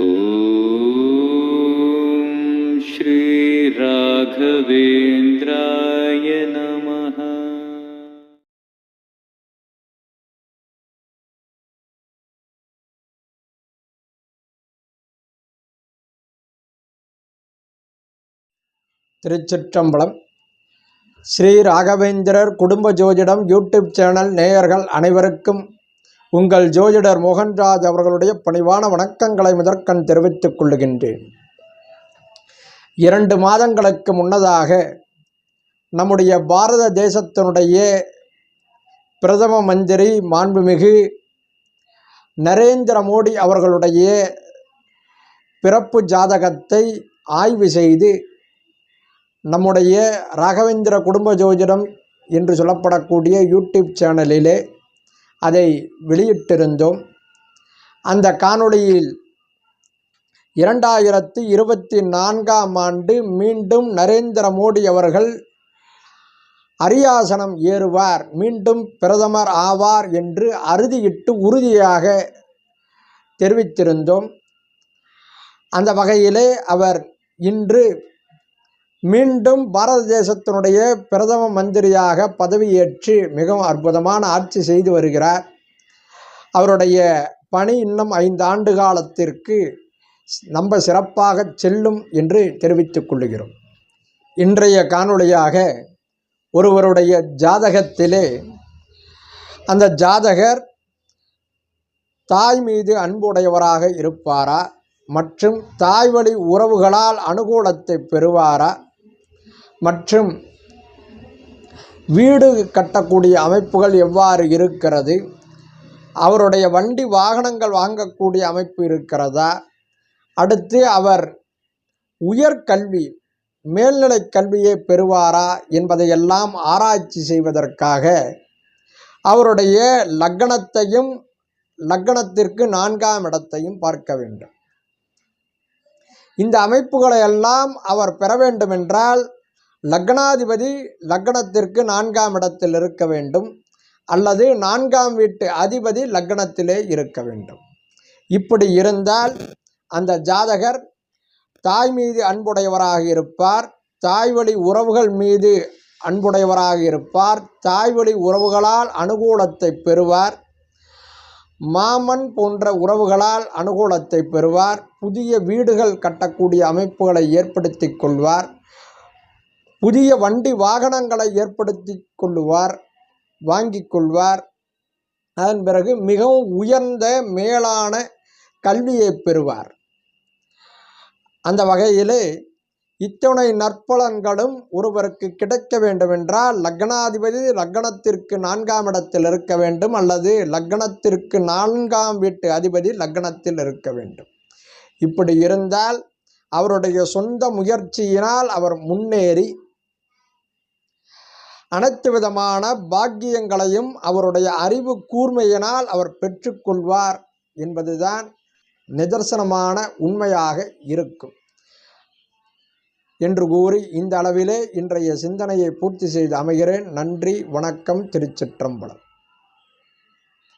ॐ श्रीराघवेन्द्राय नमः திருச்சிற்றம்பலம் ஸ்ரீ ராகவேந்திரர் குடும்ப ஜோதிடம் யூடியூப் சேனல் நேயர்கள் அனைவருக்கும் உங்கள் ஜோதிடர் மோகன்ராஜ் அவர்களுடைய பணிவான வணக்கங்களை முதற்கண் தெரிவித்துக் கொள்ளுகின்றேன் இரண்டு மாதங்களுக்கு முன்னதாக நம்முடைய பாரத தேசத்தினுடைய பிரதம மந்திரி மாண்புமிகு நரேந்திர மோடி அவர்களுடைய பிறப்பு ஜாதகத்தை ஆய்வு செய்து நம்முடைய ராகவேந்திர குடும்ப ஜோதிடம் என்று சொல்லப்படக்கூடிய யூடியூப் சேனலிலே அதை வெளியிட்டிருந்தோம். அந்த காணொளியில் இரண்டாயிரத்தி இருபத்தி நான்காம் ஆண்டு மீண்டும் நரேந்திர மோடி அவர்கள் அரியாசனம் ஏறுவார் மீண்டும் பிரதமர் ஆவார் என்று அறுதியிட்டு உறுதியாக தெரிவித்திருந்தோம். அந்த வகையிலே அவர் இன்று மீண்டும் பாரத தேசத்தினுடைய பிரதம மந்திரியாக பதவியேற்று மிகவும் அற்புதமான ஆட்சி செய்து வருகிறார். அவருடைய பணி இன்னும் ஐந்து ஆண்டு காலத்திற்கு நம்ம சிறப்பாக செல்லும் என்று தெரிவித்துக் கொள்ளுகிறோம் இன்றைய காணொளியாக ஒருவருடைய ஜாதகத்திலே அந்த ஜாதகர் தாய் மீது அன்புடையவராக இருப்பாரா? மற்றும் தாய் வழி உறவுகளால் அனுகூலத்தை பெறுவாரா? மற்றும் வீடு கட்டக்கூடிய அமைப்புகள் எவ்வாறு இருக்கிறது? அவருடைய வண்டி வாகனங்கள் வாங்கக்கூடிய அமைப்பு இருக்கிறதா? அடுத்து அவர் உயர்கல்வி மேல்நிலை கல்வியை பெறுவாரா என்பதையெல்லாம் ஆராய்ச்சி செய்வதற்காக அவருடைய லக்கணத்தையும் லக்கணத்திற்கு நான்காம் இடத்தையும் பார்க்க வேண்டும். இந்த அமைப்புகளை எல்லாம் அவர் பெற வேண்டுமென்றால் லக்னாதிபதி லக்னத்திற்கு நான்காம் இடத்தில் இருக்க வேண்டும். அல்லது நான்காம் வீட்டு அதிபதி லக்னத்திலே இருக்க வேண்டும். இப்படி இருந்தால் அந்த ஜாதகர் தாய் மீது அன்புடையவராக இருப்பார். தாய் வழி உறவுகள் மீது அன்புடையவராக இருப்பார். தாய் வழி உறவுகளால் அனுகூலத்தை பெறுவார். மாமன் போன்ற உறவுகளால் அனுகூலத்தை பெறுவார். புதிய வீடுகள் கட்டக்கூடிய அமைப்புகளை ஏற்படுத்தி கொள்வார். புதிய வண்டி வாகனங்களை ஏற்படுத்தி கொள்ளுவார் வாங்கி கொள்வார். அதன் பிறகு மிகவும் உயர்ந்த மேலான கல்வியை பெறுவார். அந்த வகையிலே இத்தனை நற்பலன்களும் ஒருவருக்கு கிடைக்க வேண்டுமென்றால் லக்னாதிபதி லக்னத்திற்கு நான்காம் இடத்தில் இருக்க வேண்டும் அல்லது லக்னத்திற்கு நான்காம் வீட்டு அதிபதி லக்னத்தில் இருக்க வேண்டும். இப்படி இருந்தால் அவருடைய சொந்த முயற்சியினால் அவர் முன்னேறி அனைத்து விதமான பாக்கியங்களையும் அவருடைய அறிவு கூர்மையினால் அவர் பெற்றுக்கொள்வார் என்பதுதான் நிதர்சனமான உண்மையாக இருக்கும். என்று கூறி இந்த அளவிலே இன்றைய சிந்தனையை பூர்த்தி செய்து அமைகிறேன். நன்றி வணக்கம் திருச்சிற்றம்பலம்.